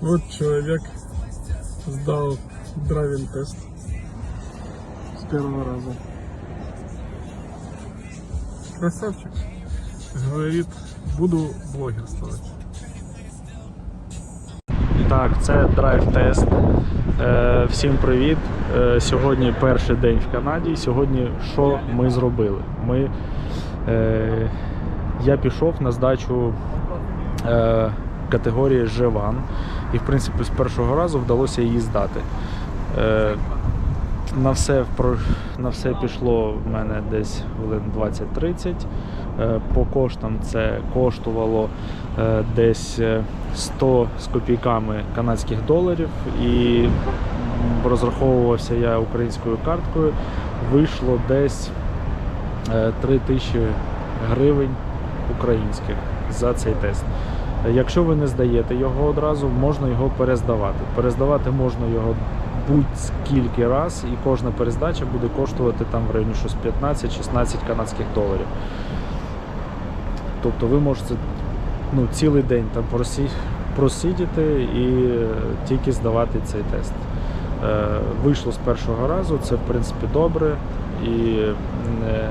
Вот человек сдал драйвинг тест с первого раза. Красавчик. Говорит, буду блогерствовать. Так, це драйв-тест. Е, всім привіт. Е, сьогодні перший день в Канаді. Сьогодні що ми зробили? Ми, е, я пішов на здачу категорії G1 і, в принципі, з першого разу вдалося її здати. Е, на все, на все пішло в мене десь хвилин 20-30. Е, По коштам це коштувало е, десь е, 100 з копійками канадських доларів і розраховувався я українською карткою. Вийшло десь е, 3 тисячі гривень українських за цей тест. Якщо ви не здаєте його одразу, можна його перездавати. Перездавати можна його будь-скільки раз, і кожна перездача буде коштувати там в районі щось 15-16 канадських доларів. Тобто ви можете ну, цілий день там просидіти і е, тільки здавати цей тест. Е, вийшло з першого разу, це в принципі добре. І е,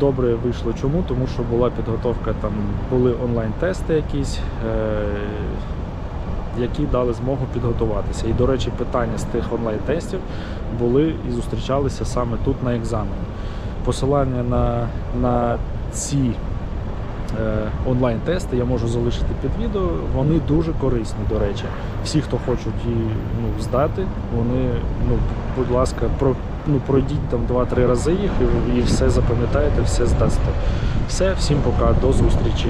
добре вийшло чому? Тому що була підготовка, там були онлайн-тести якісь, е, які дали змогу підготуватися. І, до речі, питання з тих онлайн-тестів були і зустрічалися саме тут на екзамені. Посилання на, на ці е, онлайн-тести я можу залишити під відео. Вони дуже корисні, до речі. Всі, хто хочуть її ну, здати, вони, ну, будь ласка, про, ну, пройдіть там 2-3 рази їх і, і все запам'ятаєте, все здасте. Все, всім пока, до зустрічі.